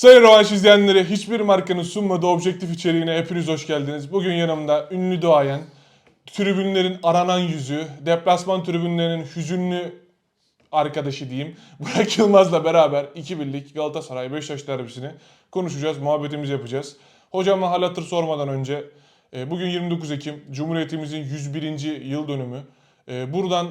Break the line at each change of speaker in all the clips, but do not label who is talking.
Sayın Rovanş izleyenleri hiçbir markanın sunmadığı objektif içeriğine hepiniz hoş geldiniz. Bugün yanımda ünlü doğayan, tribünlerin aranan yüzü, deplasman tribünlerinin hüzünlü arkadaşı diyeyim. Burak Yılmaz'la beraber iki birlik Galatasaray Beşiktaş derbisini konuşacağız, muhabbetimizi yapacağız. Hocama hal hatır sormadan önce e, bugün 29 Ekim Cumhuriyetimizin 101. yıl dönümü. E, Buradan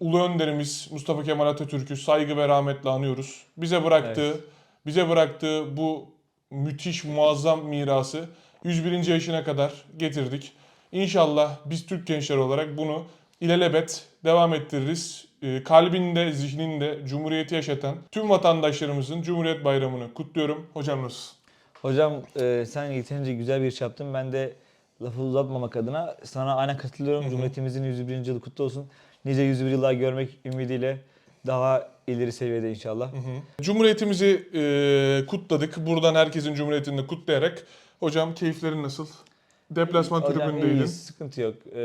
Ulu Önderimiz Mustafa Kemal Atatürk'ü saygı ve rahmetle anıyoruz. Bize bıraktığı,
Evet.
Bize bıraktığı bu müthiş muazzam mirası 101. yaşına kadar getirdik. İnşallah biz Türk gençleri olarak bunu ilelebet devam ettiririz. Ee, Kalbinde, zihninde Cumhuriyeti yaşatan tüm vatandaşlarımızın Cumhuriyet Bayramı'nı kutluyorum. Hocam nasıl?
Hocam e, sen yeterince güzel bir iş yaptın. Ben de lafı uzatmamak adına sana aynen katılıyorum. Cumhuriyetimizin 101. yılı kutlu olsun. Nice 101 yıllar görmek ümidiyle daha ileri seviyede inşallah.
Cumhuriyetimizi e, kutladık. Buradan herkesin Cumhuriyetini kutlayarak. Hocam keyiflerin nasıl? Deplasman
Hocam
tribündeydin.
iyiyiz, sıkıntı yok. E,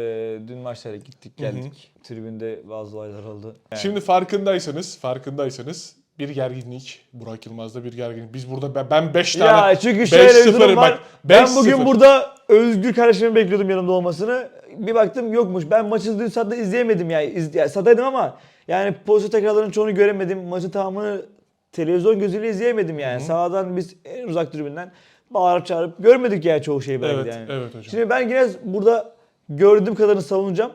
dün maçlara gittik geldik. Tribünde bazı olaylar oldu. Yani
Şimdi farkındaysanız, farkındaysanız bir gerginlik. Burak Yılmaz'da bir gerginlik. Biz burada ben- ben 5 tane
Ya çünkü şöyle bir
5-0
durum var.
bak,
ben
5-0.
bugün burada Özgür kardeşimi bekliyordum yanımda olmasını. Bir baktım yokmuş. Ben maçı dün sahada izleyemedim yani. İz, yani sahadaydım ama yani pozisyon tekrarlarının çoğunu göremedim. Maçın tamamını televizyon gözüyle izleyemedim yani. Sahadan biz en uzak tribünden bağırıp çağırıp görmedik yani çoğu şeyi belki
Evet,
yani.
evet hocam.
Şimdi ben yine burada gördüğüm kadarını savunacağım.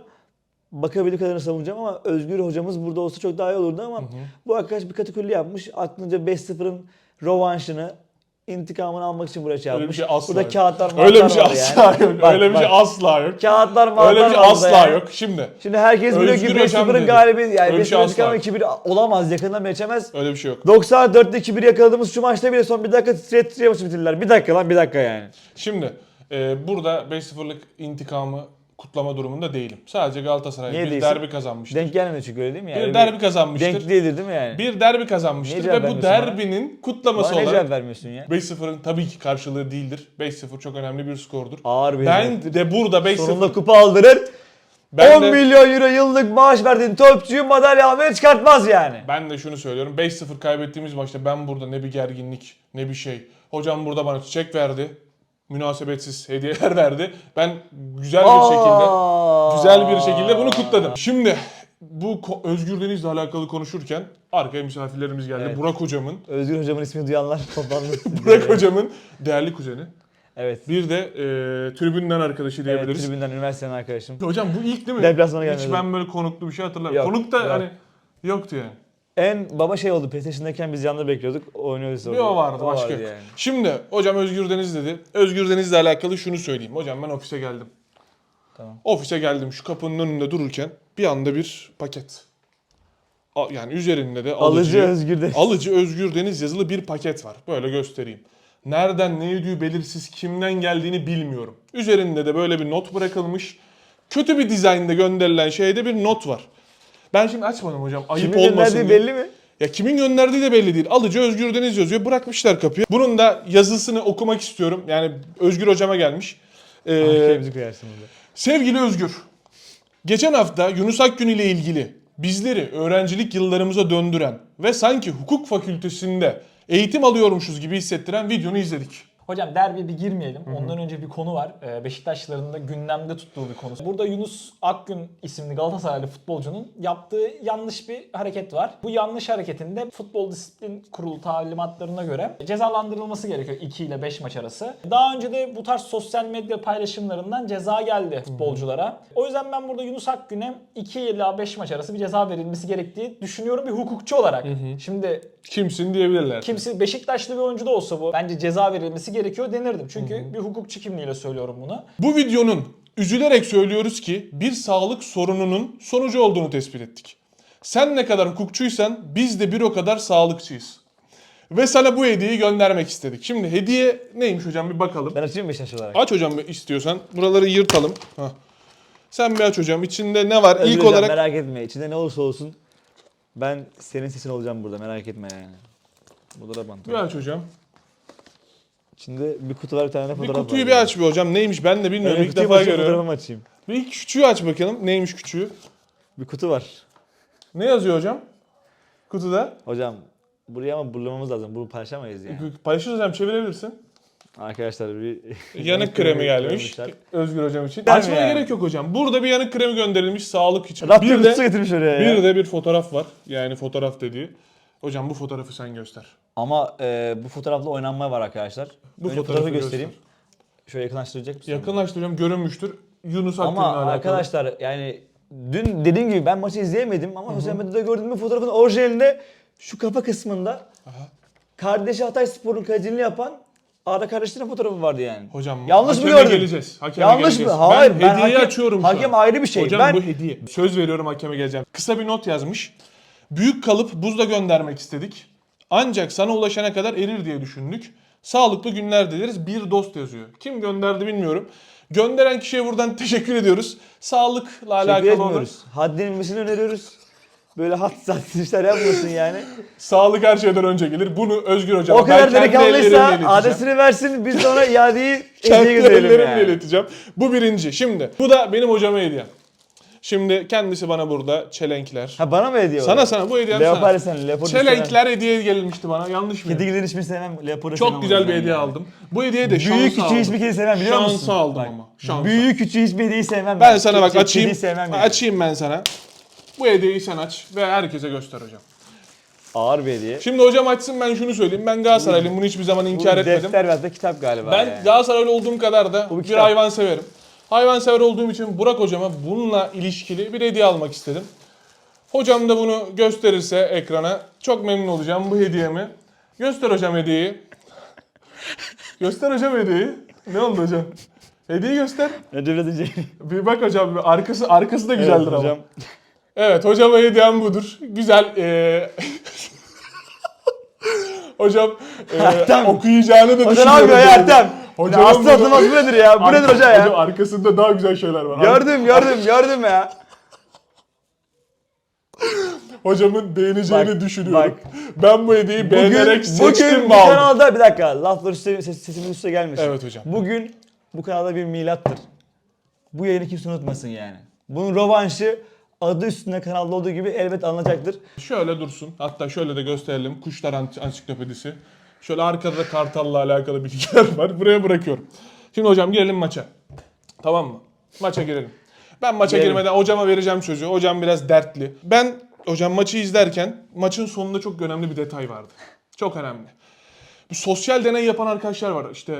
Bakabildiğim kadarını savunacağım ama Özgür hocamız burada olsa çok daha iyi olurdu ama bu arkadaş bir katakulli yapmış. Aklınca 5-0'ın rovanşını intikamını almak için buraya şey
Öyle bir
yapmış.
şey asla
Burada
yok.
kağıtlar
Öyle bir şey
var
asla
yani.
yok.
Bak,
Öyle bir
bak.
şey asla yok.
Kağıtlar martlar
Öyle bir şey
var burada
asla
yani.
yok. Şimdi
Şimdi herkes biliyor ki
Özgür hocam
5-0'ın
dedi.
galibi yani
Öyle bir şey
5-0'ın
asla
intikamı
yok.
2-1 olamaz. Yakından geçemez.
öyle bir şey yok.
94'te 2-1 yakaladığımız şu maçta bile son bir dakika titreye titreye maçı bitirdiler. Bir dakika lan bir dakika yani.
Şimdi e, burada 5-0'lık intikamı kutlama durumunda değilim. Sadece Galatasaray
Niye
bir
değilsin?
derbi kazanmıştır.
Denk gelmedi çünkü öyle değil mi? Yani
bir derbi kazanmıştır.
Denk değildir değil mi yani?
Bir derbi kazanmıştır
Niye
ve bu
vermiyorsun bana?
derbinin kutlaması
Bana ne
olarak
vermiyorsun ya?
5-0'ın tabii ki karşılığı değildir. 5-0 çok önemli bir skordur.
Ağır bir
Ben de burada 5-0
Sonunda kupa aldırır.
ben
10
de,
milyon euro yıllık maaş verdiğin topçuyu madalya almaya çıkartmaz yani.
ben de şunu söylüyorum. 5-0 kaybettiğimiz maçta ben burada ne bir gerginlik ne bir şey. Hocam burada bana çiçek verdi. Münasebetsiz hediyeler verdi. Ben güzel bir şekilde
Aa.
güzel bir şekilde bunu kutladım. Şimdi bu ko- Özgür Deniz'le alakalı konuşurken arkaya misafirlerimiz geldi.
Evet.
Burak hocamın,
Özgür hocamın ismini duyanlar toplandı.
Burak hocamın değerli kuzeni.
Evet.
Bir de e, tribünden arkadaşı
Evet,
diyebiliriz.
tribünden üniversiteden arkadaşım.
Hocam bu ilk değil mi?
Deplasmana
Hiç
gelmedi.
ben böyle konuklu bir şey hatırlamıyorum.
Yok,
Konuk da
yok.
hani yoktu yani.
En baba şey oldu. PlayStation'dayken biz yanında bekliyorduk. Oynuyoruz
Bir o vardı başka yok.
yani.
Şimdi hocam Özgür Deniz dedi. Özgür Deniz'le alakalı şunu söyleyeyim. Hocam ben ofise geldim.
Tamam.
Ofise geldim şu kapının önünde dururken bir anda bir paket. A- Yani üzerinde de
Alıcı
alıcı,
Özgür de.
alıcı Özgür Deniz yazılı bir paket var. Böyle göstereyim. Nereden ne ödüğü belirsiz, kimden geldiğini bilmiyorum. Üzerinde de böyle bir not bırakılmış. Kötü bir dizaynda gönderilen şeyde bir not var. Ben şimdi açmadım hocam. Ayıp
Kimin
olmasın
gönderdiği
diye.
belli mi?
Ya kimin gönderdiği de belli değil. Alıcı Özgür Deniz yazıyor. Bırakmışlar kapıya. Bunun da yazısını okumak istiyorum. Yani Özgür hocama gelmiş. Ee,
Arkaya koyarsın burada.
sevgili Özgür. Geçen hafta Yunus Akgün ile ilgili bizleri öğrencilik yıllarımıza döndüren ve sanki hukuk fakültesinde eğitim alıyormuşuz gibi hissettiren videonu izledik.
Hocam derbiye bir girmeyelim. Ondan önce bir konu var. Ee, Beşiktaşlıların da gündemde tuttuğu bir konu. Burada Yunus Akgün isimli Galatasaraylı futbolcunun yaptığı yanlış bir hareket var. Bu yanlış hareketinde Futbol Disiplin Kurulu talimatlarına göre cezalandırılması gerekiyor 2 ile 5 maç arası. Daha önce de bu tarz sosyal medya paylaşımlarından ceza geldi futbolculara. O yüzden ben burada Yunus Akgün'e 2 ila 5 maç arası bir ceza verilmesi gerektiği düşünüyorum bir hukukçu olarak. Şimdi
Kimsin diyebilirler.
Kimse Beşiktaşlı bir oyuncu da olsa bu bence ceza verilmesi gerekiyor denirdim. Çünkü bir hukukçu kimliğiyle söylüyorum bunu.
Bu videonun üzülerek söylüyoruz ki bir sağlık sorununun sonucu olduğunu tespit ettik. Sen ne kadar hukukçuysan biz de bir o kadar sağlıkçıyız. Ve sana bu hediyeyi göndermek istedik. Şimdi hediye neymiş hocam bir bakalım.
Ben açayım Beşiktaş olarak.
Aç hocam istiyorsan. Buraları yırtalım. Hah. Sen bir aç hocam. İçinde ne var?
Özgür
İlk
hocam,
olarak
merak etme. İçinde ne olursa olsun ben senin sesin olacağım burada. Merak etme yani. Burada da bant
bir aç hocam.
İçinde bir kutu var bir tane de
Bir
fotoğraf var.
kutuyu bir aç bir hocam. Neymiş ben de bilmiyorum.
Ben
İlk
kutuyu
defa görüyorum.
Fotoğrafımı açayım.
Bir küçüğü aç bakalım. Neymiş küçüğü?
Bir kutu var.
Ne yazıyor hocam? Kutuda.
Hocam buraya ama bulmamız lazım. Bunu paylaşamayız yani.
Paylaşırız hocam çevirebilirsin.
Arkadaşlar bir
Yanık kremi gelmiş
koymuşlar.
Özgür hocam için.
Gelmiyor
Açmaya
yani.
gerek yok hocam. Burada bir yanık kremi gönderilmiş sağlık için.
Rafta
bir
kutusu
de
getirmiş oraya ya.
bir de bir fotoğraf var. Yani fotoğraf dediği. Hocam bu fotoğrafı sen göster.
Ama e, bu fotoğrafla oynanma var arkadaşlar.
Bu
Önce
fotoğrafı
fotoğrafı göstereyim. Şöyle yakınlaştıracak mısın?
Yakınlaştırıyorum görünmüştür. Yunus Akgün'le
Ama
alakalı.
arkadaşlar yani dün dediğim gibi ben maçı izleyemedim ama sosyal medyada gördüğüm bir fotoğrafın orijinalinde şu kafa kısmında kardeşi Hatay Spor'un kaleciliğini yapan Arda kardeşlerin fotoğrafı vardı yani.
Hocam
Yanlış mı gördüm?
geleceğiz. Hakeme
Yanlış
geleceğiz.
mı? Hayır,
ben,
ben
hediyeyi
hakem-
açıyorum
hakem ayrı bir şey.
Hocam
Ben-
bu hediye. Söz veriyorum hakeme geleceğim. Kısa bir not yazmış. Büyük kalıp buzla göndermek istedik. Ancak sana ulaşana kadar erir diye düşündük. Sağlıklı günler dileriz. Bir dost yazıyor. Kim gönderdi bilmiyorum. Gönderen kişiye buradan teşekkür ediyoruz. Sağlıkla alakalı olan
etmiyoruz. Haddini bilmesini öneriyoruz. Böyle hat saat işler yapmasın yani.
sağlık her şeyden önce gelir. Bunu Özgür hocam
o kadar delikanlıysa adresini versin biz de ona iadeyi hediye
Kendi
götürelim
ellerimle
yani.
ileteceğim. Bu birinci. Şimdi bu da benim hocama hediyem. Şimdi kendisi bana burada çelenkler.
Ha bana mı hediye
Sana sana bu hediyem
Leopard
sana.
sen, sevmem.
Çelenkler hediye gelmişti bana. Yanlış mı?
Hiçbirini sevmem. Leopard'ı sevmem
Çok güzel bir hediye aldım. Bu hediye de
Büyük
şansa
küçüğü
aldım.
hiçbir kedi sevmem biliyor musun?
Şansa aldım
Bak,
ama. Şansa.
Büyük küçüğü hiçbir hediyeyi sevmem.
Ben sana bak
Kedi-
açayım.
Kediyi sevmem yani.
Açayım ben sana. Bu hediyeyi sen aç ve herkese göster hocam.
Ağır bir hediye.
Şimdi hocam açsın ben şunu söyleyeyim. Ben Galatasaraylıyım. Bunu hiçbir zaman
Bu
inkar etmedim.
defter veyahut da kitap galiba
Ben
yani.
Galatasaraylı olduğum kadar da
bir
bir
kitap.
hayvan severim. Hayvan sever olduğum için Burak hocama bununla ilişkili bir hediye almak istedim. Hocam da bunu gösterirse ekrana çok memnun olacağım bu hediyemi. Göster hocam hediyeyi. göster hocam hediyeyi. Ne oldu hocam? Hediyeyi göster.
Biraz ince.
Bir bak hocam arkası arkası da güzeldir
Evet
ama.
hocam.
Evet hocama hediyem budur. Güzel. eee hocam
Ertem.
okuyacağını da
Hoca ne
düşünüyorum.
yapıyor ya Ertem?
Hocamın
Aslı atılmaz bu nedir ya? Bu nedir hoca
Hocam
ya?
arkasında daha güzel şeyler var.
Gördüm gördüm gördüm ya.
Hocamın beğeneceğini
Bak,
düşünüyorum. Ben bu hediyeyi beğenerek seçtim
bugün
mi
bu
aldım?
kanalda bir dakika laflar üstüne ses, sesimiz üstüne gelmesin.
Evet hocam.
Bugün bu kanalda bir milattır. Bu yayını kimse unutmasın yani. Bunun rovanşı adı üstünde kanalda olduğu gibi elbet alınacaktır.
Şöyle dursun. Hatta şöyle de gösterelim. Kuşlar Ant- Ansiklopedisi. Şöyle arkada da Kartal'la alakalı bilgiler var. Buraya bırakıyorum. Şimdi hocam girelim maça. Tamam mı? Maça girelim. Ben maça
Girelim.
girmeden hocama vereceğim sözü. Hocam biraz dertli. Ben hocam maçı izlerken maçın sonunda çok önemli bir detay vardı. Çok önemli. Bir sosyal deney yapan arkadaşlar var. İşte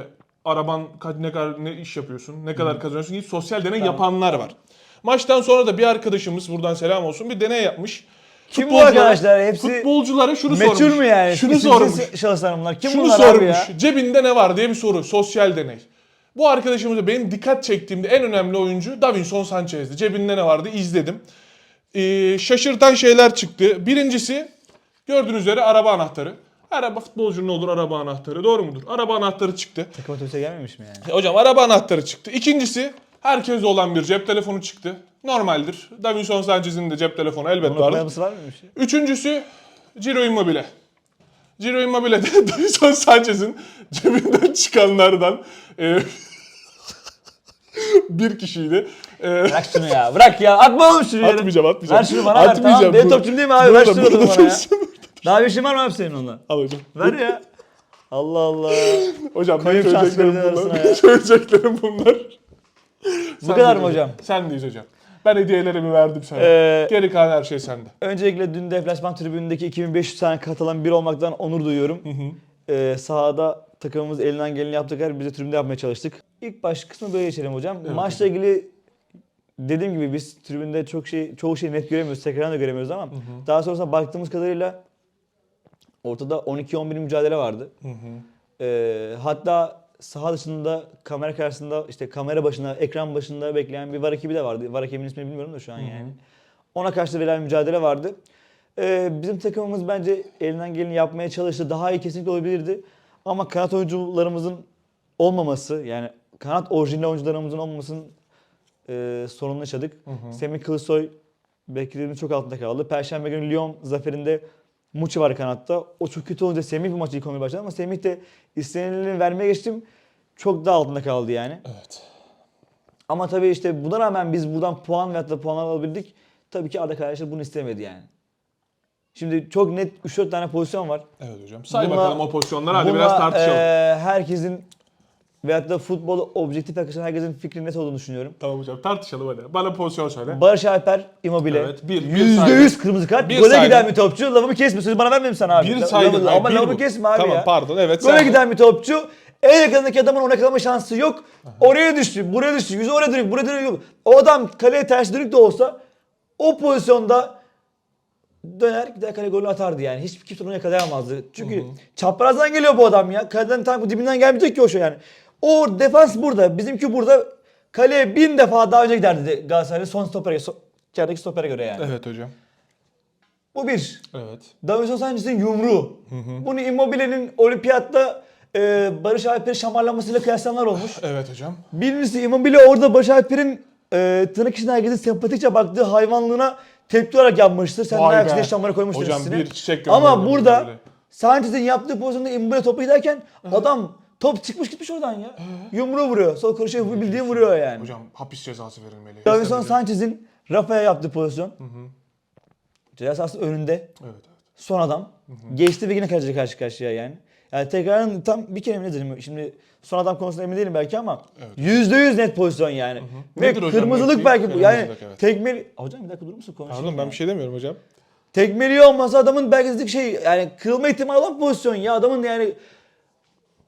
araban ne kadar ne iş yapıyorsun, ne kadar kazanıyorsun gibi sosyal deney yapanlar var. Maçtan sonra da bir arkadaşımız buradan selam olsun bir deney yapmış.
Kim bu arkadaşlar? Hepsi
futbolculara şunu
Meçhul
sormuş.
mu yani?
Şunu
İsimsiz
sormuş.
şahıslar bunlar. Kim
Şunu
bunlar
sormuş.
abi ya?
Cebinde ne var diye bir soru. Sosyal deney. Bu arkadaşımıza benim dikkat çektiğimde en önemli oyuncu Davinson Sanchez'di. Cebinde ne vardı izledim. Ee, şaşırtan şeyler çıktı. Birincisi gördüğünüz üzere araba anahtarı. Araba futbolcunun olur araba anahtarı. Doğru mudur? Araba anahtarı çıktı.
Takım otobüse gelmemiş mi yani?
E, Hocam araba anahtarı çıktı. İkincisi herkeste olan bir cep telefonu çıktı. Normaldir. Davinson Sanchez'in de cep telefonu elbet
Bunun
vardır.
var mıymış?
Üçüncüsü Ciro Immobile. Ciro Immobile de Davison Sanchez'in cebinden çıkanlardan e, bir kişiydi. E,
Bırak şunu ya. Bırak ya. Atma oğlum şunu yere.
atmayacağım atmayacağım.
Ver şunu bana ver. Tamam.
Atmayacağım.
Benim
Burada-
topçum değil mi abi? Ver
burada-
şunu
burada
bana ya. Daha bir işin var mı abi senin onunla?
Al hocam.
Ver ya. Allah Allah.
Hocam benim söyleyeceklerim bunlar.
arasına ya.
söyleyeceklerim bunlar.
Bu kadar mı hocam?
Sendeyiz hocam. Ben hediyelerimi verdim sana.
Ee,
Geri kalan her şey sende.
Öncelikle dün deplasman tribünündeki 2500 tane katılan biri olmaktan onur duyuyorum. Ee, sahada takımımız elinden geleni yaptık her biz de tribünde yapmaya çalıştık. İlk baş kısmı böyle geçelim hocam.
Evet
Maçla ilgili dediğim gibi biz tribünde çok şey çoğu şeyi net göremiyoruz, tekrardan da göremiyoruz ama daha sonrasında baktığımız kadarıyla ortada 12-11 mücadele vardı. Ee, hatta saha dışında kamera karşısında işte kamera başında, ekran başında bekleyen bir var ekibi de vardı. Var ekibinin ismini bilmiyorum da şu an yani. Ona karşı da verilen mücadele vardı. Ee, bizim takımımız bence elinden geleni yapmaya çalıştı. Daha iyi kesinlikle olabilirdi. Ama kanat oyuncularımızın olmaması yani kanat orijinal oyuncularımızın olmamasının e, sorununu yaşadık. Semih Kılıçsoy beklediğimiz çok altında kaldı. Perşembe günü Lyon zaferinde Muçi var kanatta. O çok kötü olunca Semih bir maçı ilk 11 başladı ama Semih de istenileni vermeye geçtim. Çok daha altında kaldı yani.
Evet.
Ama tabii işte buna rağmen biz buradan puan veyahut da puanlar alabildik. Tabii ki Arda kardeşler bunu istemedi yani. Şimdi çok net 3-4 tane pozisyon var.
Evet hocam. Say
Buna-
bakalım o pozisyonları hadi biraz tartışalım.
eee, herkesin veyahut da futbolu objektif yaklaşan herkesin fikri net olduğunu düşünüyorum.
Tamam hocam tartışalım hadi. Bana pozisyon söyle.
Barış Alper Immobile.
Evet, bir- bir
Yüzde
saydım.
yüz kırmızı kart.
Bir
Gole
saydım.
giden bir topçu. Lafımı kesme. Sözü bana vermedin sen abi.
Bir saydım.
Ama
bir
lafımı
bu.
kesme abi
tamam,
ya.
pardon evet.
Gole giden bir topçu. En yakındaki adamın ona kalama şansı yok. Oraya düştü, buraya düştü. Yüzü oraya dönük, buraya dönük. O adam kaleye ters dönük de olsa o pozisyonda döner gider kale golü atardı yani. Hiç kimse onu yakalayamazdı. Çünkü çaprazdan geliyor bu adam ya. Kaleden tam dibinden gelmeyecek ki o şey yani. O defans burada. Bizimki burada kaleye bin defa daha önce giderdi de Galatasaray'ın son stopere, son, içerideki stopere göre yani.
Evet hocam.
Bu bir.
Evet.
Davinson Sanchez'in yumruğu. Bunu Immobile'nin olimpiyatta e, Barış Alper'i şamarlamasıyla kıyaslayanlar olmuş.
Evet hocam.
Birincisi Immobile orada Barış Alper'in e, tırnak içinde herkesin sempatikçe baktığı hayvanlığına tepki olarak yapmıştır. Sen de
Vay be.
şamara koymuştur
Hocam
ikisini.
bir çiçek
Ama burada
Immobile.
Sanchez'in yaptığı pozisyonda Immobile topu giderken adam top çıkmış gitmiş oradan ya. Yumruğu vuruyor. Sol karışıyor bildiğin vuruyor yani.
Hocam hapis cezası verilmeli.
Davinson. Sanchez'in Rafa'ya yaptığı pozisyon. Ceza sahasının önünde.
Evet evet.
son adam. Geçti ve yine kaleciyle karşı karşıya yani. Yani tekrarın tam bir kere emin değilim. Şimdi son adam konusunda emin değilim belki ama yüzde yüz net pozisyon yani. Ve
Nedir hocam
kırmızılık
netliği?
belki bu. Yani
evet.
tekmeli... Hocam bir dakika durur musun konuşayım
Pardon
ya.
ben bir şey demiyorum hocam.
Tekmeliyor olmasa adamın belki dedik şey yani kırılma ihtimali olan pozisyon ya. Adamın yani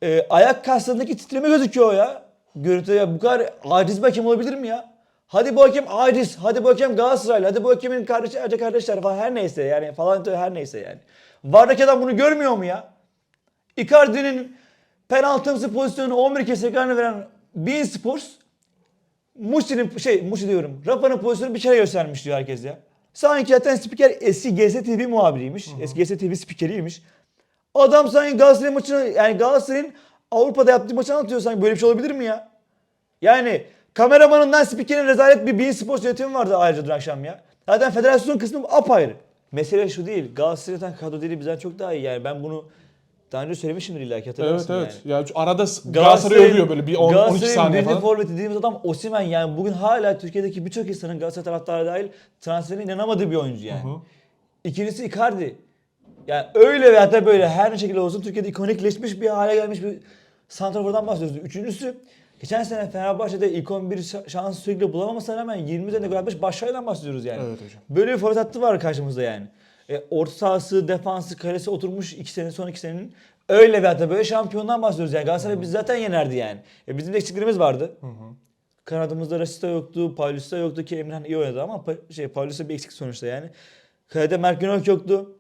e, ayak kaslarındaki titreme gözüküyor ya. Görüntüde ya bu kadar aciz bir hakem olabilir mi ya? Hadi bu hakem aciz, hadi bu hakem Galatasaraylı, hadi bu hakemin kardeşi, acı kardeşler falan her neyse yani falan her neyse yani. Vardaki adam bunu görmüyor mu ya? Icardi'nin penaltımsı pozisyonu 11 kez tekrarını veren Bein Sports Musi'nin şey Musi diyorum. Rafa'nın pozisyonu bir kere göstermiş diyor herkes ya. Sanki zaten spiker eski GSTV muhabiriymiş. Eski GSTV spikeriymiş. Adam sanki Galatasaray maçını yani Galatasaray'ın Avrupa'da yaptığı maçı anlatıyor sanki böyle bir şey olabilir mi ya? Yani kameramanından spikerin rezalet bir Bein Sports yönetimi vardı ayrıca dün akşam ya. Zaten federasyon kısmı apayrı. Mesele şu değil. Galatasaray zaten kadro dili bizden çok daha iyi yani. Ben bunu daha önce söylemişimdir illa ki
Evet
hatırlarsın
evet.
yani.
Ya şu arada Galatasaray övüyor böyle bir 10 12
Galatasaray'ın
saniye falan.
forveti dediğimiz adam Osimhen yani bugün hala Türkiye'deki birçok insanın Galatasaray taraftarı dahil transferine inanamadığı bir oyuncu yani. İkincisi Icardi. Yani öyle veya da böyle her ne şekilde olsun Türkiye'de ikonikleşmiş bir hale gelmiş bir santrafordan bahsediyoruz. Üçüncüsü geçen sene Fenerbahçe'de ilk 11 şa- şans sürekli bulamamasına rağmen 20 üzerinde gol atmış Başşay'dan bahsediyoruz yani.
Evet hocam.
Böyle bir forvet hattı var karşımızda yani. E, orta sahası, defansı, kalesi oturmuş iki sene son iki senenin öyle veya da böyle şampiyondan bahsediyoruz yani. Galatasaray biz zaten yenerdi yani. E, bizim de eksiklerimiz vardı. Kanadımızda Rasista yoktu, Paulista yoktu ki Emrehan iyi oynadı ama Pa- şey Paulista bir eksik sonuçta yani. Kalede Mert Günok yoktu.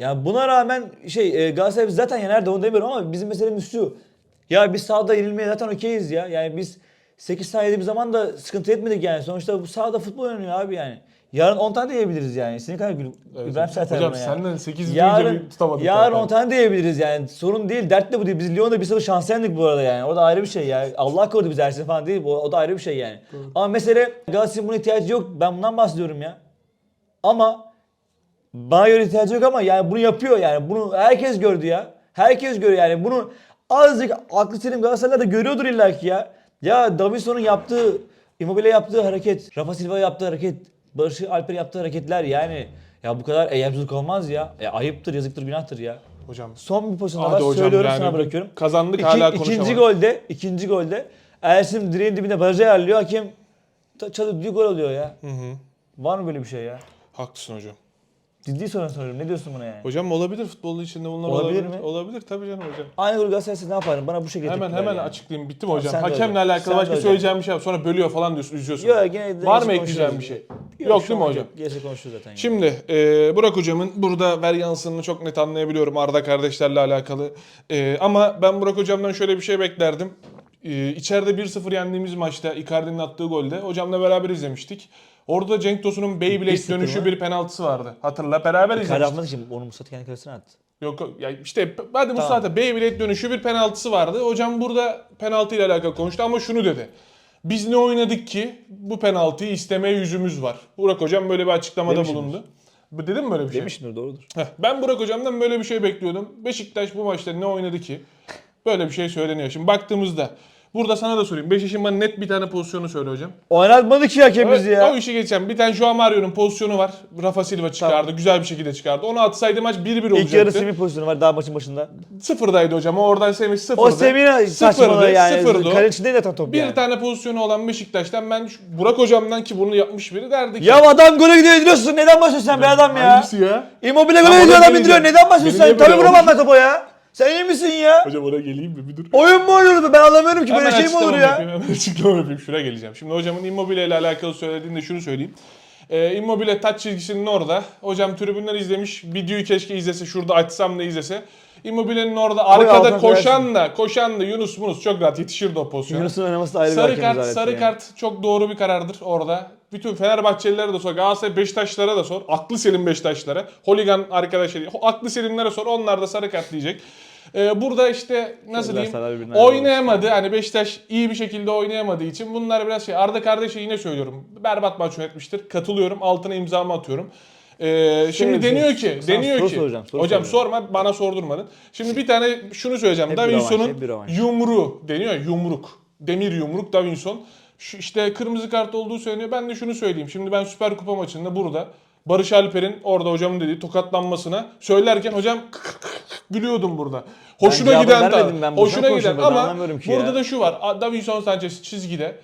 Ya buna rağmen şey e, Galatasaray biz zaten yenerdi onu demiyorum ama bizim meselemiz şu. Ya biz sahada yenilmeye zaten okeyiz ya. Yani biz 8 saniye yediğimiz zaman da sıkıntı etmedik yani. Sonuçta bu sahada futbol oynanıyor abi yani. Yarın 10 tane de yiyebiliriz yani. Senin kadar gül.
Evet,
İbrahim Sertel
hocam
yani.
senden 8
Yarın,
bir tutamadık.
yarın
zaten.
10 tane de yiyebiliriz yani. Sorun değil. Dert de bu değil. Biz Lyon'da bir sıfır şans yendik bu arada yani. O da ayrı bir şey ya. Allah korudu bizi her şey falan değil. O, o da ayrı bir şey yani. Ama mesele Galatasaray'ın buna ihtiyacı yok. Ben bundan bahsediyorum ya. Ama bana göre ihtiyacı yok ama yani bunu yapıyor yani. Bunu herkes gördü ya. Herkes görüyor yani. Bunu azıcık aklı selim Galatasaraylılar da görüyordur illa ki ya. Ya Davidson'un yaptığı, Immobile yaptığı hareket, Rafa Silva yaptığı hareket, Barış Alper yaptığı hareketler yani. Ya bu kadar eylemsizlik olmaz ya. E, ayıptır, yazıktır, günahtır ya.
Hocam.
Son bir pozisyonda
Hadi
var.
hocam,
Söylüyorum
yani
sana bırakıyorum.
kazandık,
İki-
hala
İkinci
konuşamadık.
golde, ikinci golde Ersin direğin dibinde barajı ayarlıyor. Hakem çalıyor, bir gol oluyor ya.
Hı hı.
Var mı böyle bir şey ya?
Haklısın hocam.
Ciddi soru soruyorum. Ne diyorsun buna yani?
Hocam olabilir futbolu içinde bunlar
Olabilir
olabilir.
mi?
Olabilir tabii canım hocam.
Aynı golü Galatasaray'sa ne yaparım? Bana bu şekilde
Hemen
tepkiler
hemen
yani.
açıklayayım. Bitti mi hocam?
sen de
Hakemle
hocam.
alakalı
Sen de
başka
hocam.
söyleyeceğim bir şey var. Sonra bölüyor falan diyorsun, üzüyorsun.
Yok gene de
Var mı ekleyeceğim bir şey? Yok, değil mi hocam?
Gerisi konuşuruz zaten.
Şimdi e, Burak hocamın burada ver yansını çok net anlayabiliyorum Arda kardeşlerle alakalı. E, ama ben Burak hocamdan şöyle bir şey beklerdim. E, içeride 1-0 yendiğimiz maçta Icardi'nin attığı golde hocamla beraber izlemiştik. Orada Cenk Tosun'un Beyblade
1-0
dönüşü
mı?
bir penaltısı vardı. Hatırla beraber
Kar
izlemiştik.
yapmadı ki onu Mustafa kendi kalesine attı.
Yok yok. ya işte hadi bu
Tamam.
saatte Beyblade dönüşü bir penaltısı vardı. Hocam burada penaltı ile alakalı konuştu ama şunu dedi. Biz ne oynadık ki bu penaltıyı istemeye yüzümüz var. Burak hocam böyle bir açıklamada
Demişimdir.
bulundu. Bu Dedim mi böyle bir şey?
Demişimdir doğrudur.
Heh, ben Burak hocamdan böyle bir şey bekliyordum. Beşiktaş bu maçta ne oynadı ki? Böyle bir şey söyleniyor. Şimdi baktığımızda Burada sana da sorayım. Beşiktaş'ın net bir tane pozisyonu söyle hocam.
Oynatmadı ki hakem bizi
Evet,
ya.
O işi geçeceğim. Bir tane Joao Mario'nun pozisyonu var. Rafa Silva çıkardı. Güzel bir şekilde çıkardı. Onu atsaydı maç 1-1 olacaktı.
İlk yarı Semih pozisyonu var daha maçın başında.
Sıfırdaydı hocam. O oradan Semih sıfırdı.
O Semih'e saçmalığı yani.
sıfırdı o.
Kale içindeydi zaten top
Bir
yani.
tane pozisyonu olan Beşiktaş'tan ben Burak hocamdan ki bunu yapmış biri derdi ki.
Ya adam gole gidiyor indiriyorsun. Neden başlıyorsun sen be adam ya?
Hangisi ya?
Immobile gole gidiyor adam indiriyor. Neden başlıyorsun sen? Tabii vuramam ben topa ya. Sen iyi misin ya?
Hocam oraya geleyim mi? Bir dur.
Oyun mu oynuyoruz? Ben anlamıyorum ki böyle şey mi olur ya?
Yapayım, hemen açıklama yapayım. Şuraya geleceğim. Şimdi hocamın Immobile ile alakalı söylediğinde şunu söyleyeyim. Ee, Immobile taç çizgisinin orada. Hocam tribünler izlemiş. Videoyu keşke izlese. Şurada açsam da izlese. Immobile'nin orada arkada koşan da koşan da Yunus Munus çok rahat yetişirdi o pozisyona.
Yunus'un oynaması da ayrı bir
Sarı
hakem
kart, sarı
ya.
kart çok doğru bir karardır orada. Bütün Fenerbahçelilere de sor, Galatasaray Beşiktaşlara da sor. Aklı selim Beşiktaşlara. Holigan arkadaşları, aklı selimlere sor. Onlar da sarı kart diyecek. Ee, burada işte nasıl
sarar
diyeyim oynayamadı. Hani Beşiktaş iyi bir şekilde oynayamadığı için bunlar biraz şey. Arda kardeşe yine söylüyorum. Berbat maç yönetmiştir. Katılıyorum. Altına imzamı atıyorum. Ee, şimdi
bir
deniyor
şey.
ki,
Sana
deniyor
soru
ki.
soracağım, soru
hocam
soracağım.
sorma, bana sordurmadın. Şimdi bir tane şunu söyleyeceğim.
Hep
Davinson'un yumruğu deniyor yumruk. Demir yumruk Davinson. Şu işte kırmızı kart olduğu söyleniyor. Ben de şunu söyleyeyim. Şimdi ben Süper Kupa maçında burada Barış Alper'in orada hocamın dediği tokatlanmasına söylerken hocam gülüyordum burada. Hoşuna giden
vermedim
tabii.
ben, boşuna
Hoşuna giden
konuşuyorum ben,
ama
anlamıyorum ki
burada
ya.
da şu var. Davinson Sanchez çizgide.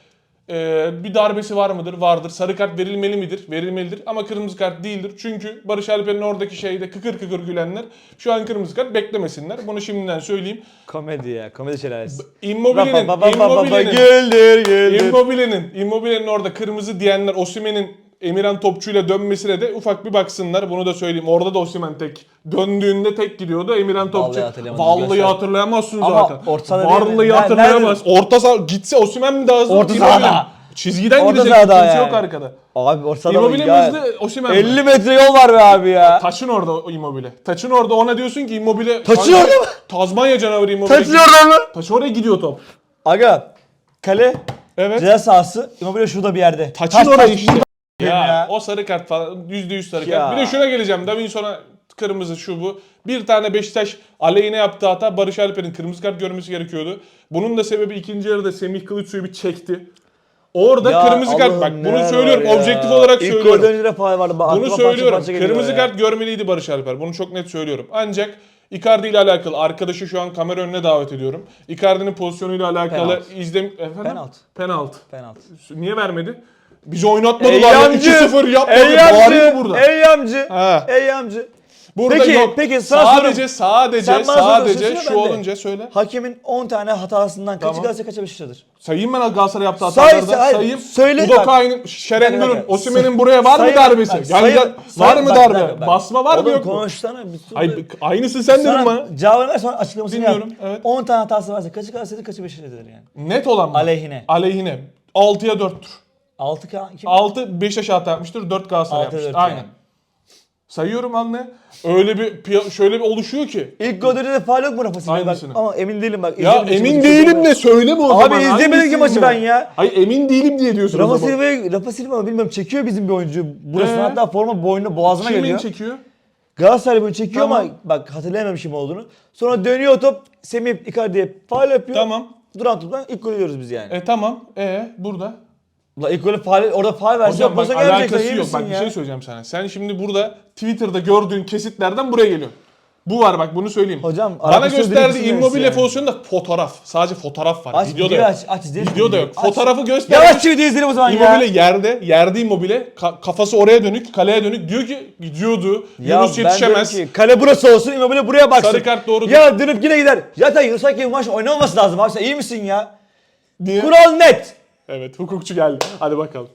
Ee, bir darbesi var mıdır? Vardır. Sarı kart verilmeli midir? Verilmelidir. Ama kırmızı kart değildir. Çünkü Barış Alper'in oradaki şeyde kıkır kıkır gülenler şu an kırmızı kart beklemesinler. Bunu şimdiden söyleyeyim.
Komedi ya. Komedi şelalesi.
Immobile'nin, Immobile'nin,
güldür güldür.
Immobile'nin, Immobile'nin orada kırmızı diyenler Osimhen'in Emirhan topçuyla dönmesine de ufak bir baksınlar. Bunu da söyleyeyim. Orada da Osimhen tek. Döndüğünde tek gidiyordu Emirhan topçu. Vallahi
Göster.
hatırlayamazsın
Ama
zaten.
orta sahada değil mi?
Vallahi
Ben-
hatırlayamaz. Orta saha gitse Osimhen mi daha hızlı?
Orta
Immobile
sahada.
mi? Çizgiden
Orta
gidecek.
sahada
Kimse
yani.
yok arkada.
Abi ortada
Immobile mi
ya.
hızlı? Osimhen mi?
50 metre yol var be abi ya.
Taçın orada o Immobile. Taçın orada ona diyorsun ki Immobile.
Taçın
Kanka,
orada mı?
Tazmanya canavarı Immobile.
Taçın orada mı?
Taç oraya gidiyor top.
Aga kale
Evet.
ceza sahası Immobile şurada bir yerde.
Taçın
taç,
işte. Ya,
ya.
o sarı kart falan yüzde yüz sarı
Ya.
kart. Bir de şuna geleceğim. Davinson'a kırmızı şu bu. Bir tane Beşiktaş aleyhine yaptığı hata Barış Alper'in kırmızı kart görmesi gerekiyordu. Bunun da sebebi ikinci yarıda Semih Kılıçsoy'u bir çekti. Orada
Ya
kırmızı kart bak bunu söylüyorum
ya.
objektif olarak
İlk
söylüyorum.
golden önce de faul vardı. Bak,
Bunu söylüyorum.
parça parça
Kırmızı kart görmeliydi Barış Alper. Bunu çok net söylüyorum. Ancak Icardi ile alakalı arkadaşı şu an kamera önüne davet ediyorum. Icardi'nin pozisyonuyla alakalı
Penaltı.
izlem efendim
Penaltı.
Penaltı.
Penaltı.
Niye vermedi? Bizi oynatmadılar ya.
Eyyamcı.
2-0 yapmadı. Bağırıyor burada.
Eyyamcı.
Ha.
Eyyamcı.
Burada
Peki,
yok.
peki,
sadece sadece sadece şu olunca söyle.
Hakemin 10 tane hatasından kaçı
Tamam.
Galatasaray kaçı Beşiktaş'tadır?
Sayayım ben Galatasaray yaptığı
Say,
hatalarda.
say,
Sayayım.
söyle.
Udokay'ın,
dakika.
Osimhen'in buraya var mı darbesi?
bak,
Yani var mı darbe?
bak.
Basma var mı yok mu?
konuşsana.
Ay, aynısını sen dedin bana.
Cevabını ver sonra açıklamasını
Dinliyorum,
yap.
evet.
10 tane hatası varsa kaçı Galatasaray'dır kaçı Beşiktaş'dır yani.
Net olan mı?
Aleyhine.
Aleyhine. 6'ya 4'tür.
6 k 2
6 Beşiktaş hata yapmıştır, 4 Galatasaray yapmıştır.
dört
Aynen.
yani.
Sayıyorum anne. Öyle bir piya- şöyle bir oluşuyor ki.
İlk golde de faal yok mu Rafa Silva'ya bak.
Aynısını.
Ama emin değilim bak.
Ya
izlemedim
emin değilim de söyleme o
Abi
zaman.
izlemedim ki
hangisini
maçı ben ya.
Hayır emin değilim diye diyorsun o
Rafa
zaman.
Silva'yı Rafa Silva mı bilmiyorum çekiyor bizim bir oyuncu. Burasına
Ee?
hatta forma boynuna boğazına
Kimin
geliyor.
çekiyor?
Galatasaray bunu çekiyor
Tamam.
ama bak hatırlayamamışım olduğunu. Sonra dönüyor top Semih Icardi'ye faal yapıyor.
Tamam.
Duran toptan ilk golü yiyoruz biz yani.
E tamam. E burada.
Ulan ilk golü faal, orada faal verse
Hocam bak
yapmasa gelmeyecek.
alakası
iyi
yok.
misin
Bak bir
ya?
şey söyleyeceğim sana. Sen şimdi burada Twitter'da gördüğün kesitlerden buraya geliyor. Bu var bak bunu söyleyeyim.
Hocam,
Bana
alakası yok
gösterdiği
dediksin
Immobile
yani.
pozisyonunda fotoğraf. Sadece fotoğraf var.
Aç video
yok.
aç, aç izleyelim.
Videoda
videoyu.
yok.
Aç.
Fotoğrafı göster.
Yavaşça video izleyelim o zaman ya.
Immobile yerde, yerde Immobile, ka- kafası oraya dönük, kaleye dönük. Diyor ki gidiyordu.
Ya
Yunus
ben
yetişemez.
diyorum ki kale burası olsun Immobile buraya baksın.
Sarı kart doğrudur.
Ya dönüp yine gider. Zaten Yunus Akgün maç oynamaması lazım abi sen iyi misin ya?
Niye?
Kural net.
Evet, hukukçu geldi. Hadi bakalım.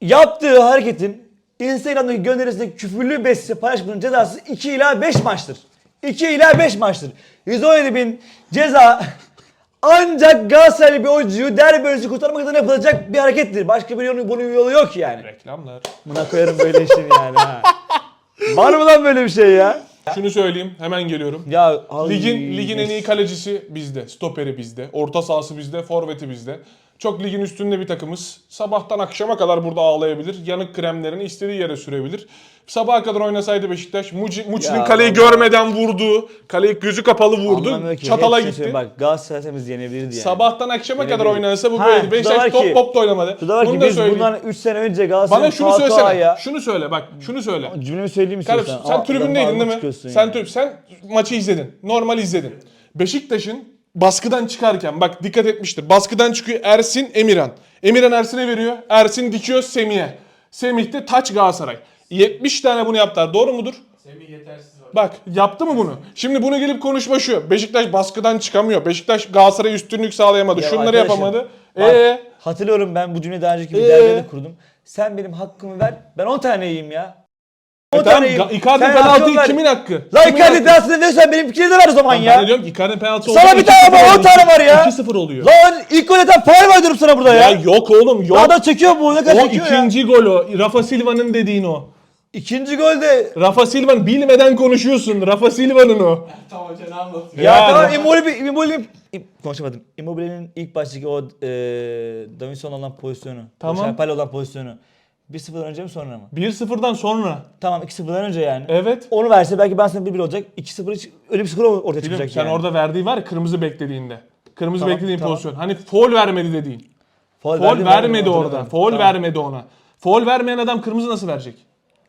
Yaptığı hareketin Instagram'daki gönderisindeki küfürlü besisi paylaşmanın cezası 2 ila 5 maçtır. 2 ila 5 maçtır. 117 bin ceza ancak Galatasaraylı bir oyuncuyu derbi öncesi kurtarmak adına yapılacak bir harekettir. Başka bir yolu, bunun yolu yok yani.
Reklamlar.
Buna koyarım böyle işini yani ha. Var mı lan böyle bir şey ya?
Şunu söyleyeyim, hemen geliyorum.
Ya ay,
Ligin ligin en iyi kalecisi bizde, stoperi bizde, orta sahası bizde, forveti bizde. Çok ligin üstünde bir takımız. Sabahtan akşama kadar burada ağlayabilir. Yanık kremlerini istediği yere sürebilir. Sabaha kadar oynasaydı Beşiktaş. Muci, Muçi'nin
Ya
kaleyi
vallahi.
görmeden vurdu. Kaleyi gözü kapalı vurdu.
Anlamıyor ki.
Çatala
Hepsini
gitti.
Bak Galatasaray temiz yenebilirdi yani.
Sabahtan akşama
Yenebilir.
kadar oynansa bu
Ha,
böyleydi.
şu da
Beşiktaş
var
top
ki-
top da oynamadı.
Şu da var
Bunu
ki
da
biz
söyleyeyim.
bundan 3 sene önce Galatasaray'ın
Bana şunu söylesene.
Falcao'ya-
Şunu söyle bak. Şunu söyle.
Cümlemi söyleyeyim
Kardeşim
istiyorsan.
sen
Aa,
tribündeydin
adamı
değil mi?
çıkıyorsun
Sen
yani.
tribün sen maçı izledin. Normal izledin. Beşiktaş'ın baskıdan çıkarken bak dikkat etmiştir. Baskıdan çıkıyor Ersin Emirhan. Emirhan Ersin'e veriyor. Ersin dikiyor Semih'e. Semih de taç Galatasaray. 70 tane bunu yaptılar. Doğru mudur?
Semih yetersiz var.
Bak yaptı mı bunu? Şimdi bunu gelip konuşma şu. Beşiktaş baskıdan çıkamıyor. Beşiktaş Galatasaray üstünlük sağlayamadı.
Ya
Şunları
arkadaşım,
yapamadı.
Bak,
Ee
Hatırlıyorum ben bu cümleyi daha önceki bir
Ee?
derbide kurdum. Sen benim hakkımı ver. Ben 10 tane yiyeyim ya.
E
10
tamam
tane yiyeyim.
Ga- Icardi
Sen
penaltıyı kimin hakkı? Kimin
Icardi penaltısını verirsen benim fikrini de ver o zaman
Ben
ya.
diyorum ki Icardi'nin penaltısı
Sana bir tane
2-0
var, on
oluyor.
tane var ya.
2-0 oluyor.
Lan ilk gol atan faul var diyorum sana burada
Ya
ya.
yok oğlum yok.
Daha da çekiyor bu ne kadar
o
çekiyor ya.
ikinci gol o. Rafa Silva'nın dediğin o.
İkinci gol de
Rafa Silva'nın bilmeden konuşuyorsun. Rafa Silva'nın o.
Tamam ne anlatıyor?
ya,
Ya,
tamam Immobile, Immobile, İm- konuşamadım. Immobile'nin ilk baştaki o e, Davinson olan pozisyonu.
Tamam.
Şerpal olan pozisyonu. 1-0'dan önce mi sonra mı?
1-0'dan sonra.
Tamam 2-0'dan önce yani.
Evet.
Onu verse belki ben sana 1-1 olacak. 2-0 hiç öyle bir skor ortaya
Biliyorum,
çıkacak
sen
yani.
orada verdiği var ya kırmızı beklediğinde. Kırmızı
Tamam,
beklediğin
tamam.
pozisyon. Hani foul vermedi dediğin.
Faul
Foul
verdi mi?
vermedi orada. Foul
Tamam.
vermedi ona. Foul vermeyen adam kırmızı nasıl verecek?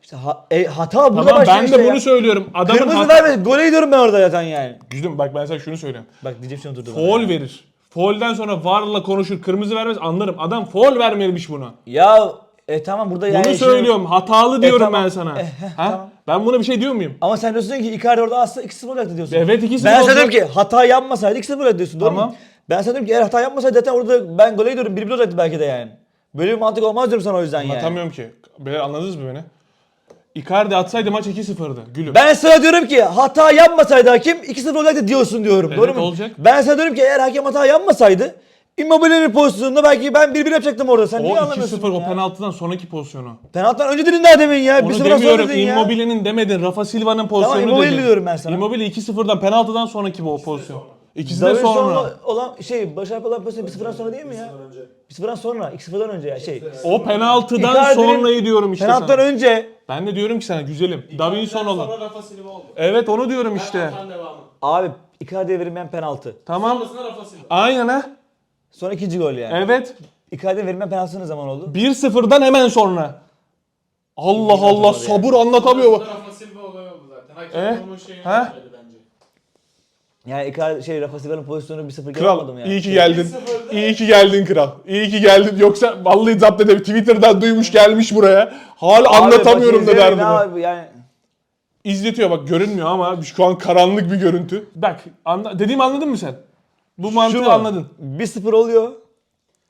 İşte ha- e, hata burada
Tamam
başlıyor
ben
işte
de
ya.
bunu söylüyorum. Adamın
Kırmızı
hata-
vermedi. Gole gidiyorum ben orada zaten yani.
Güzdüm bak ben sana şunu söylüyorum.
Bak diyeceğim şey oturdu.
Foul verir. Foul'den sonra varla konuşur. Kırmızı vermez anlarım. Adam foul vermemiş buna.
Ya e tamam burada yani.
Bunu
şey-
söylüyorum. Hatalı diyorum
tamam.
ben sana.
E, heh,
ha?
tamam.
Ben buna bir şey diyor muyum?
Ama sen diyorsun ki Icardi orada aslında 2-0 olacaktı diyorsun.
Evet 2-0
Ben sana
olacak.
diyorum ki hata yapmasaydı 2-0 olacaktı diyorsun. Doğru
Tamam.
mu? Ben sana diyorum ki eğer hata yapmasaydı zaten orada ben gole gidiyorum 1-1 olacaktı belki de yani. Böyle bir mantık olmaz diyorum sana o yüzden yani.
Anlatamıyorum ki. Beyler anladınız mı beni? Icardi atsaydı maç 2-0'dı. Gülüm.
Ben sana diyorum ki hata yapmasaydı hakem 2-0 olacaktı diyorsun diyorum.
Evet,
doğru mu?
olacak.
Ben sana diyorum ki eğer hakem hata yapmasaydı Immobile'nin pozisyonunda belki ben 1-1 yapacaktım orada. Sen
o
niye anlamıyorsun
2-0 o
ya?
penaltıdan sonraki pozisyonu.
Penaltıdan önce dedin daha demin ya.
Onu
1-0'dan sonra
demiyorum.
dedin ya.
Immobile'nin demedin. Rafa Silva'nın pozisyonu
Immobile
dedin.
diyorum ben sana.
Immobile 2-0'dan penaltıdan sonraki bu o pozisyon. İkisi de
Davinson'la
sonra.
olan şey Başar olan pozisyon 1-0'dan sonra değil mi ya? 1-0'dan sonra, 2-0'dan önce ya şey.
O penaltıdan
Icardi'nin
sonrayı diyorum işte
Penaltıdan
sana.
önce
Ben de diyorum ki sana güzelim. Davinson olan.
Sonra Rafa Silva oldu.
Evet onu diyorum işte.
Atan devamı.
abi Icardi'ye verilmeyen penaltı.
Tamam.
Sonrasında Rafa Silva.
Aynen ha.
Sonra ikinci gol yani.
Evet.
Icardi'ye verilmeyen penaltı ne zaman oldu?
1-0'dan hemen sonra. Allah Allah
yani.
sabır anlatamıyor.
Sonrasında Rafa Silva olayı oldu zaten. Hakem onun şeyini
Ha?
vermedi bence.
Yani Icardi şey Rafa Silva'nın pozisyonu 1-0
Kral
yapmadım yani.
iyi ki geldin.
1-0'da
İyi ki geldin kral. İyi ki geldin. Yoksa vallahi zapt edemem. Twitter'dan duymuş gelmiş buraya. Hala
Abi
anlatamıyorum da derdimi.
abi Yani
İzletiyor bak görünmüyor ama şu an karanlık bir görüntü. Bak anla, dediğimi anladın mı sen? Bu
şu
mantığı
mu?
anladın.
1-0 oluyor.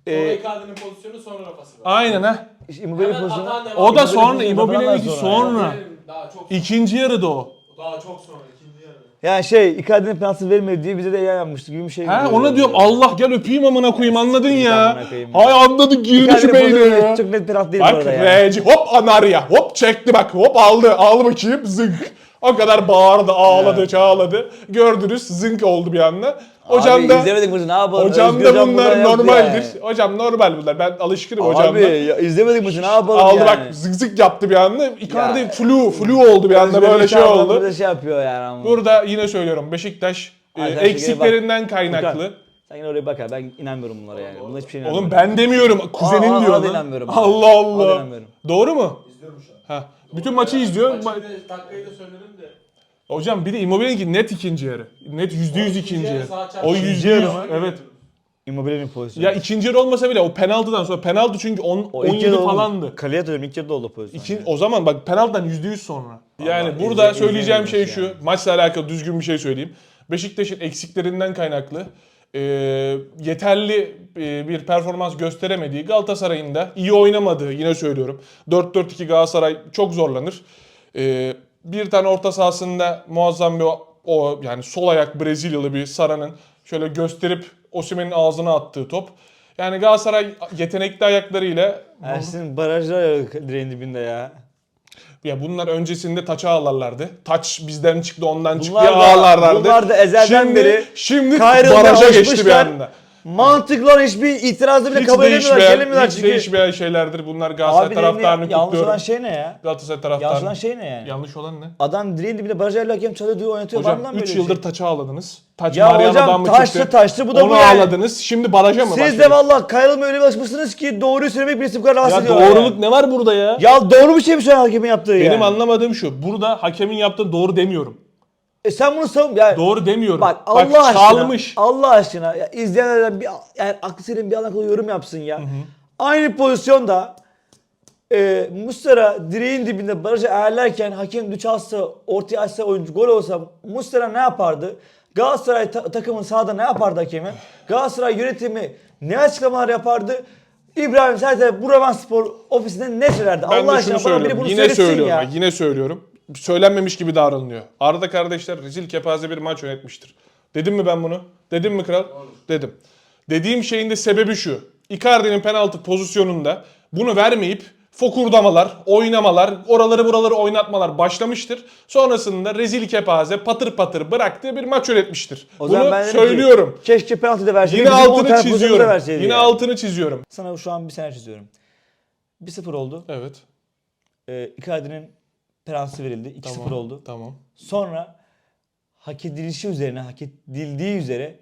Ee,
Icardi'nin pozisyonu sonra Rafa Silva.
Aynen ha.
Immobile
Hemen
pozisyonu.
O da sonra
pozisyonu
Immobile'ninki
sonra
sonra.
Immobile'nin Daha çok
İkinci yarıda o.
daha çok sonra ikinci yarı.
Yani şey Icardi'nin penaltı vermedi diye bize de yay yapmıştı gibi bir şey.
Ha ona diyorum Allah gel öpeyim amına koyayım anladın ya.
amına koyayım.
Hay anladık girdi şu beyne ya.
Çok net penaltı değil
Bak
bu arada yani.
Reci hop Anarya hop çekti bak hop aldı al bakayım zınk. O kadar bağırdı ağladı çağladı. Gördünüz zınk oldu bir anda. Hocam
Abi
da
izlemedik maçı ne yapalım?
hocam da bunlar normaldir.
yani.
Hocam normal bunlar. Ben alışkınım hocam
Abi
da.
ya, izlemedik maçı ne yapalım
Aldı
yani.
bak zık zık yaptı bir anda. Icardi
Ya.
flu flu oldu bir anda
Özgür
böyle şey oldu.
Burada şey yapıyor yani ama.
Burada yine söylüyorum Beşiktaş e, eksiklerinden kaynaklı.
Furkan, Sen yine oraya bak abi ben inanmıyorum bunlara yani. Buna hiçbir şey inanmıyorum.
Oğlum ben demiyorum. Kuzenin diyor
ona da
lan.
inanmıyorum abi.
Allah Allah.
inanmıyorum.
Doğru mu?
İzliyorum şu an.
Ha. Bütün maçı izliyor.
Maçı
Ma-
bir de dakikayı da söylerim de.
Hocam bir de Immobile'ninki net ikinci yarı. Net yüzde yüz ikinci yarı. O
İkinci
yüzde
yarı?
Evet.
Immobile'nin pozisyonu.
Ya ikinci yarı olmasa bile o penaltıdan sonra penaltı çünkü on,
o ilk
17
yarıda
falandı.
Kaleye atıyorum ilk yarıda oldu pozisyon.
İkin, o zaman bak penaltıdan yüzde yüz sonra. Yani
Vallahi
burada
izle-
söyleyeceğim şey
izleyemeyiz
şu. Maçla alakalı düzgün bir şey söyleyeyim. Beşiktaş'ın eksiklerinden kaynaklı e, yeterli e, bir performans gösteremediği Galatasaray'ın da iyi oynamadığı yine söylüyorum. 4-4-2 Galatasaray çok zorlanır. E, bir tane orta sahasında muazzam bir o, yani sol ayak Brezilyalı bir Sara'nın şöyle gösterip Osimhen'in ağzına attığı top. Yani Galatasaray yetenekli ayaklarıyla
Ersin barajda ya direğin dibinde ya.
Ya bunlar öncesinde taça ağlarlardı. Taç bizden çıktı ondan çıktı
Bunlar da-
ağlarlardı.
bunlar da ezelden
şimdi,
beri
Şimdi baraja geçti bir anda.
Mantıklı olan hiçbir itirazı bile
Hiç
kabul edemiyorlar,
değişmeyen,
gelemiyorlar
hiç
çünkü.
değişmeyen şeylerdir. Bunlar Galatasaray
Abi
taraftarını
yanlış olan şey ne ya?
Galatasaray
Yanlış olan
taraftarını.
şey ne yani?
Yanlış olan ne?
Adam direğin dibinde baraj ayarlı hakem çalıyor diyor oynatıyor. Var mı
Hocam
lan
3
böyle bir
yıldır
şey?
taça ağladınız. Taç
Ya
Mariano'dan
hocam
mı
taştı
çıktı?
taştı bu da
Onu
bu yani.
ağladınız. Şimdi baraja mı
Siz de valla kayalım öyle başmışsınız ki doğruyu söylemek sizi bu kadar rahatsız
Ya
ediyor.
doğruluk
yani.
ne var burada ya?
Ya doğru bir şey mi şu an hakemin yaptığı
Benim
yani?
anlamadığım şu. Burada hakemin yaptığı doğru demiyorum.
E sen bunu savun. Yani,
Doğru demiyorum.
Bak Allah aşkına.
çalmış.
Allah aşkına. Ya, izleyenlerden bir yani aklı senin bir alakalı yorum yapsın ya. Aynı pozisyonda e, Mustara direğin dibinde barajı ayarlarken hakem düç alsa, ortaya açsa oyuncu gol olsa Mustara ne yapardı? Galatasaray ta- takımın sahada ne yapardı hakemi? Galatasaray yönetimi ne açıklamalar yapardı? İbrahim Sertel Buravan Spor ofisinde ne söylerdi?
Ben
Allah aşkına bana biri bunu
Yine
söylesin
söylüyorum.
ya.
bak, Yine söylüyorum. Söylenmemiş gibi davranılıyor. Arada kardeşler rezil kepaze bir maç yönetmiştir. Dedim mi ben bunu? Dedim mi kral? Dedim. Dediğim şeyin de sebebi şu. Icardi'nin penaltı pozisyonunda bunu vermeyip fokurdamalar, oynamalar, oraları buraları oynatmalar başlamıştır. Sonrasında rezil kepaze patır patır bıraktığı bir maç yönetmiştir.
O zaman
bunu
ben dedim ki,
söylüyorum.
keşke penaltı da verseydi.
Yine altını çiziyorum.
verseydi
Yine
yani.
altını çiziyorum.
Sana şu an bir senaryo çiziyorum. 1-0 oldu.
Evet.
Ee, Icardi'nin penaltısı verildi. 2-0
Tamam.
oldu.
Tamam.
Sonra hak edilişi üzerine, hak edildiği üzere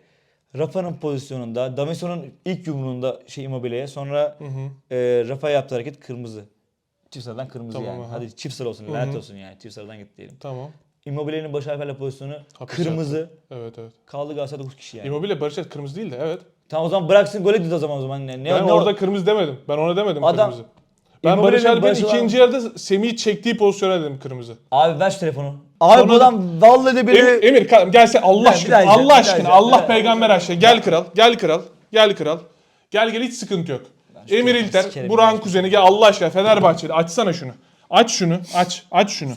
Rafa'nın pozisyonunda, Damison'un ilk yumruğunda şey Immobile'ye sonra
Hı hı.
e, Rafa yaptığı hareket kırmızı. Çift sıradan kırmızı
Tamam,
yani.
aha.
Hadi çift sıra olsun, lanet olsun yani. Çift sıradan gitti diyelim.
Tamam.
Immobile'nin baş harflerle pozisyonu
Hapis
kırmızı.
Evet evet.
Kaldı Galatasaray 9 kişi yani.
Immobile Barış Alper kırmızı değil de evet.
Tamam o zaman bıraksın gol ediyor o zaman o zaman. Ne, ne,
Ben
ne
orada kırmızı demedim. Ben ona demedim
Adam-
kırmızı. Ben Barış Alper'in ikinci yarıda Semih'i çektiği pozisyona dedim kırmızı.
Abi ver şu telefonu. Abi
Sonra
bu adam vallahi de biri...
Emir, Emir kalk, gel sen Allah aşkına.
bir
Allah
daha
aşkına. Allah peygamber aşkına. Gel kral. Gel kral. Gel kral. Gel gel hiç sıkıntı yok. Emir İlter,
sikerim
Burak'ın kuzeni gel Allah aşkına Fenerbahçeli açsana şunu. Aç şunu. Aç. Aç şunu.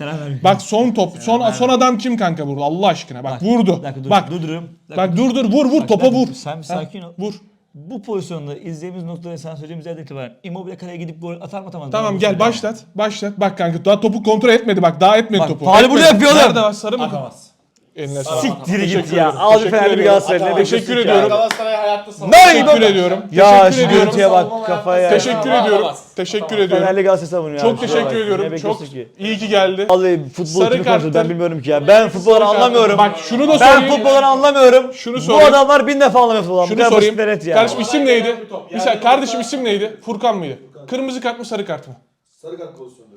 Bak son top. Son son adam kim kanka burada Allah aşkına. Bak, vurdu.
Bir dakika dur,
Bak.
durduruyorum. Bir dakika,
Bak dur dur vur vur
Bak,
topa
dakika,
vur.
Sen bir sakin ol.
Vur.
Bu pozisyonda izlediğimiz noktada sana söyleyeceğimiz yerden itibaren Immobile kaleye gidip gol atar mı atamaz mı?
Tamam gel başlat. Başlat. Bak kanka daha topu kontrol etmedi bak. Daha etmedi
Bak,
topu.
faali burada
Etmedi.
yapıyor oğlum.
Nerede var sarı mı?
Atamaz.
Eline sağlık.
Siktir git
Teşekkür
ya.
ederim.
Al bir
Teşekkür
Fenerli bir
ediyorum.
Galatasaraylı. ne
Teşekkür
bekliyorsun ya?
ediyorum.
Galatasaray hayatta savunma.
Ne?
Teşekkür ediyorum.
Ya
Teşekkür
şu
ediyorum.
görüntüye bak kafaya.
Teşekkür ediyorum. Teşekkür
Atamaz.
ediyorum.
Fenerli Galatasaray savunuyor.
Çok
abi.
teşekkür
Bak,
ediyorum. Çok
bekliyorsun ki?
iyi ki geldi.
Vallahi futbol
Sarı
kimi konuşuyor ben bilmiyorum ki ya. Ben futbolları anlamıyorum.
Bak şunu da
ben
sorayım.
anlamıyorum.
Şunu
Bu
sorayım.
adamlar bin defa anlamıyor futbolu. Bu
Şunu
kadar
sorayım.
basit ve net ya.
Kardeşim isim neydi?
bir
saniye, kardeşim isim neydi? Furkan mıydı? Kırmızı kart mı sarı kart mı?
Sarı kart pozisyonu.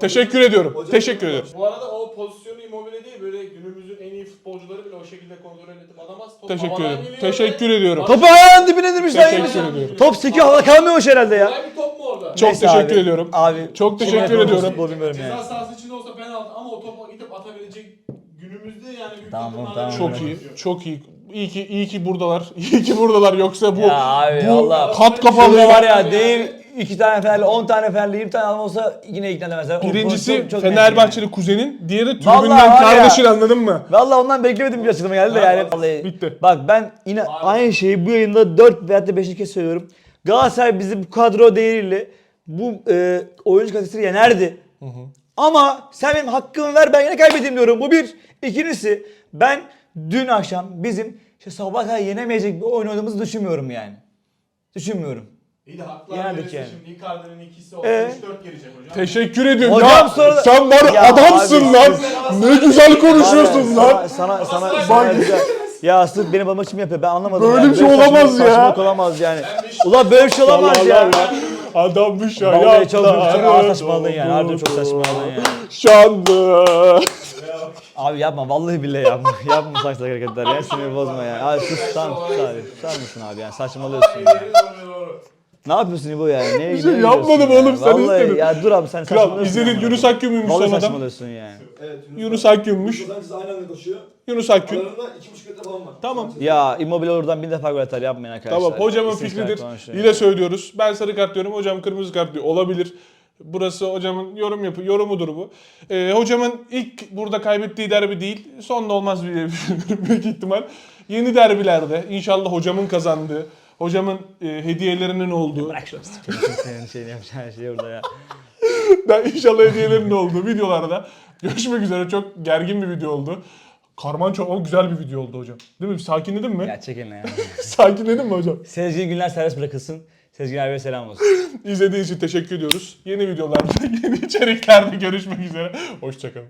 Teşekkür ediyorum.
Hocam,
Teşekkür ediyorum.
Bu arada o pozisyonu Immobile değil böyle günümüzün en iyi futbolcuları bile o şekilde kontrol edip alamaz. Top
Teşekkür ediyorum.
geliyor
Teşekkür
ve-
ediyorum.
Topu ayağın dibine demişler.
Teşekkür
yemişler.
ediyorum.
Top sekiyor havada kalmıyormuş herhalde ya.
Bir top mu orada?
Çok
Neyse
teşekkür
abi.
ediyorum.
Abi
Çok teşekkür
yapıyor
ediyorum.
futbol bilmiyorum
Ceza
yani.
sahası içinde olsa penaltı ama o topu gidip atabilecek günümüzde yani büyük
Tamam,
takımlarda
tamam.
Çok iyi. Çok iyi. İyi ki iyi ki buradalar. İyi ki buradalar yoksa bu
Ya abi
bu
vallahi.
kat kafalı
var ya Dave, 2 tane ferli, 10 tane ferli, 20 tane adam olsa yine ikna
Birincisi Fenerbahçeli kuzenin, diğeri tribünden kardeşin anladın mı?
Valla ondan beklemedim bir açıklama geldi de yani. Vallahi-
bitti.
Bak ben yine aynı şeyi bu yayında 4 veya da 5. kez söylüyorum. Galatasaray bizi bu kadro değeriyle bu e, oyuncu kalitesiyle yenerdi. Ama sen benim hakkımı ver ben yine kaybedeyim diyorum. Bu bir. İkincisi ben dün akşam bizim işte sabah kadar yenemeyecek bir oyun oynadığımızı düşünmüyorum yani. Düşünmüyorum.
İyi de haklar
Yendik
verirse
yani.
şimdi Icardi'nin ikisi olsa
Ee?
3-4 gelecek hocam.
Teşekkür ediyorum.
Hocam
ya,
sonra-
sen var
Ya
adamsın
abi,
lan.
siz-
Ne güzel konuşuyorsun
ya,
lan.
Sana sana sana, sana güzel. Ya sırf benim mi yapıyor? Ben anlamadım.
Böyle bir şey olamaz ya.
Saçmalık olamaz yani. Ulan böyle bir şey olamaz ya.
Adammış ya.
Vallahi çok çok
yaptı.
çok ağır saçmaladın yani. Harbiden çok saçmaladın yani.
Şanlı.
Abi yapma vallahi billahi yapma. yapma saçma hareketler ya. Sinirimi bozma ya. Abi sus tamam sus abi. Susar mısın abi yani saçmalıyorsun ya.
Doğru, doğru.
Ne yapıyorsun İbo yani? Ne,
Bir şey
ne
yapmadım oğlum, sen
Vallahi
istedin.
ya dur abi sen
Kral
saçmalıyorsun.
izledin
ya.
Yunus Akgün'müş
Vallahi
son adam.
saçmalıyorsun yani.
Evet.
Yunus Akgün'müş.
Yunus Akgün aynı anda koşuyor.
Yunus Akgün.
Aralarında 2,5 metre falan var.
Tamam.
Ya Immobile oradan bir defa gol atar yapmayın arkadaşlar.
Tamam hocamın fikridir.
şu
Yine söylüyoruz. Ben sarı kart diyorum. Hocam kırmızı kart diyor. Olabilir. Burası hocamın yorum yapı yorumudur bu. Ee, hocamın ilk burada kaybettiği derbi değil. Sonda olmaz bir büyük ihtimal. Yeni derbilerde inşallah hocamın kazandığı, hocamın e, hediyelerinin olduğu,
Bırak şunu. Senin şeyini yapacağın şey orada ya.
ben inşallah hediyelerinin olduğu videolarda görüşmek üzere. Çok gergin bir video oldu. Karman çok güzel bir video oldu hocam. Değil mi? Sakinledin mi?
Ya çekin ya.
Sakinledin mi hocam?
Sezgin Günler serbest bırakılsın. Sezgin abiye selam olsun.
İzlediğiniz için teşekkür ediyoruz. Yeni videolarda, yeni içeriklerde görüşmek üzere. Hoşçakalın.